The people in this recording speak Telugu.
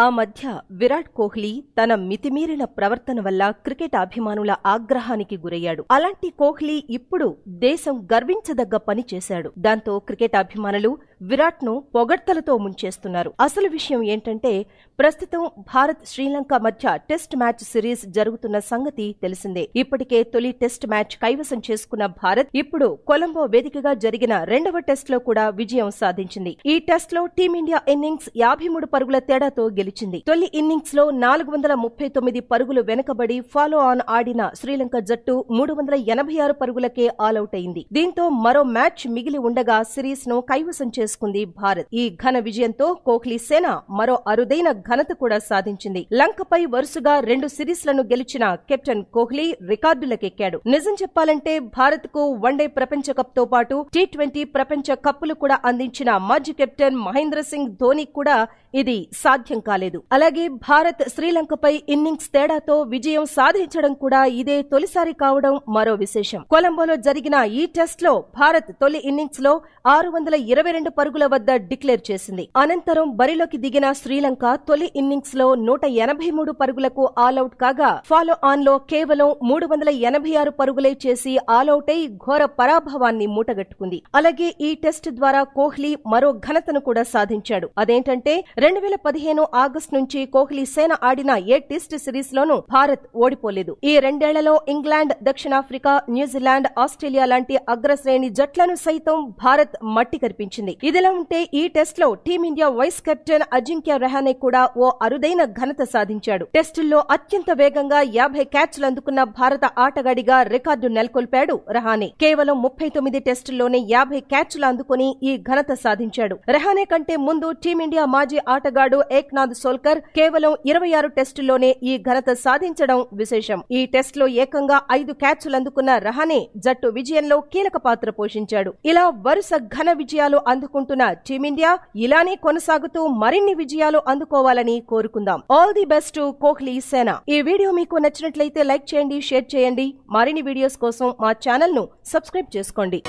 ఆ మధ్య విరాట్ కోహ్లీ తన మితిమీరిన ప్రవర్తన వల్ల క్రికెట్ అభిమానుల ఆగ్రహానికి గురయ్యాడు. అలాంటి కోహ్లీ ఇప్పుడు దేశం గర్వించదగ్గ పని చేశాడు. దాంతో క్రికెట్ అభిమానులు విరాట్ను పొగడ్తలతో ముంచేస్తున్నారు. అసలు విషయం ఏంటంటే ప్రస్తుతం భారత్ శ్రీలంక మధ్య టెస్ట్ మ్యాచ్ సిరీస్ జరుగుతున్న సంగతి తెలిసిందే. ఇప్పటికే తొలి టెస్ట్ మ్యాచ్ కైవసం చేసుకున్న భారత్ ఇప్పుడు కొలంబో వేదికగా జరిగిన రెండవ టెస్ట్లో కూడా విజయం సాధించింది. ఈ టెస్ట్లో టీమిండియా ఇన్నింగ్స్ యాభై మూడు పరుగుల తేడాతో గెలిచింది. తొలి ఇన్నింగ్స్లో నాలుగు వందల ముప్పై తొమ్మిది పరుగులు వెనుకబడి ఫాలో ఆన్ ఆడిన శ్రీలంక జట్టు మూడు వందల ఎనభై ఆరు పరుగులకే ఆలౌట్ అయింది. దీంతో మరో మ్యాచ్ మిగిలి ఉండగా సిరీస్ను కైవసం చేసుకుంది భారత్. ఈ ఘన విజయంతో కోహ్లీ సేన మరో అరుదైన ఘనత కూడా సాధించింది. లంకపై వరుసగా రెండు సిరీస్లను గెలిచిన కెప్టెన్ కోహ్లీ రికార్డులకెక్కాడు. నిజం చెప్పాలంటే భారత్కు వన్డే ప్రపంచ కప్తో పాటు టీ ట్వంటీ ప్రపంచ కప్పులు కూడా అందించిన మాజీ కెప్టెన్ మహేంద్ర సింగ్ ధోని కూడా ఇది సాధ్యం కాలేదు. అలాగే భారత్ శ్రీలంకపై ఇన్నింగ్స్ తేడాతో విజయం సాధించడం కూడా ఇదే తొలిసారి కావడం మరో విశేషం. కొలంబోలో జరిగిన ఈ టెస్ట్లో భారత్ తొలి ఇన్నింగ్స్లో ఆరు వందల ఇరవై రెండు పరుగుల వద్ద డిక్లేర్ చేసింది. అనంతరం బరిలోకి దిగిన శ్రీలంక తొలి ఇన్నింగ్స్లో నూట ఎనభై మూడు పరుగులకు ఆలౌట్ కాగా ఫాలో ఆన్లో కేవలం మూడు వందల ఎనభై ఆరు పరుగులే చేసి ఆలౌట్ అయి ఘోర పరాభవాన్ని మూటగట్టుకుంది. అలాగే ఈ టెస్ట్ ద్వారా కోహ్లీ మరో ఘనతను కూడా సాధించాడు. అదేంటంటే రెండు వేల పదిహేను ఆగస్టు నుంచి కోహ్లీ సేన ఆడిన ఏ టెస్ట్ సిరీస్ లోనూ భారత్ ఓడిపోలేదు. ఈ రెండేళ్ళలో ఇంగ్లాండ్ దక్షిణాఫ్రికా న్యూజిలాండ్ ఆస్ట్రేలియా లాంటి అగ్రశ్రేణి జట్లను సైతం భారత్ మట్టి కనిపించింది ఇదిలా ఉంటే ఈ టెస్ట్లో team India vice captain Ajinkya Rahane కూడా ఓ అరుదైన ఘనత సాధించాడు. టెస్టుల్లో అత్యంత వేగంగా యాభై క్యాచ్లు అందుకున్న భారత ఆటగాడిగా రికార్డు నెలకొల్పాడు రహానే. కేవలం ముప్పై తొమ్మిది టెస్టుల్లోనే యాభై క్యాచ్లు అందుకుని ఈ ఘనత సాధించాడు. రెహానే కంటే ముందు టీమిండియా మాజీ ఆటగాడు ఏక్నాథ్ సోల్కర్ కేవలం ఇరవై ఆరు టెస్టుల్లోనే ఈ ఘనత సాధించడం విశేషం. ఈ టెస్ట్లో ఏకంగా ఐదు క్యాచ్లు అందుకున్న రహానే జట్టు విజయంలో కీలక పాత్ర పోషించాడు. ఇలా వరుస ఘన విజయాలు అందుకు అందుకుంటున్న టీమిండియా ఇలానే కొనసాగుతూ మరిన్ని విజయాలు అందుకోవాలని కోరుకుందాం. ఆల్ ది బెస్ట్ కోహ్లీ సేన ఈ వీడియో మీకు నచ్చినట్లయితే లైక్ చేయండి షేర్ చేయండి. మరిన్ని వీడియోస్ కోసం మా ఛానల్ను సబ్స్క్రైబ్ చేసుకోండి.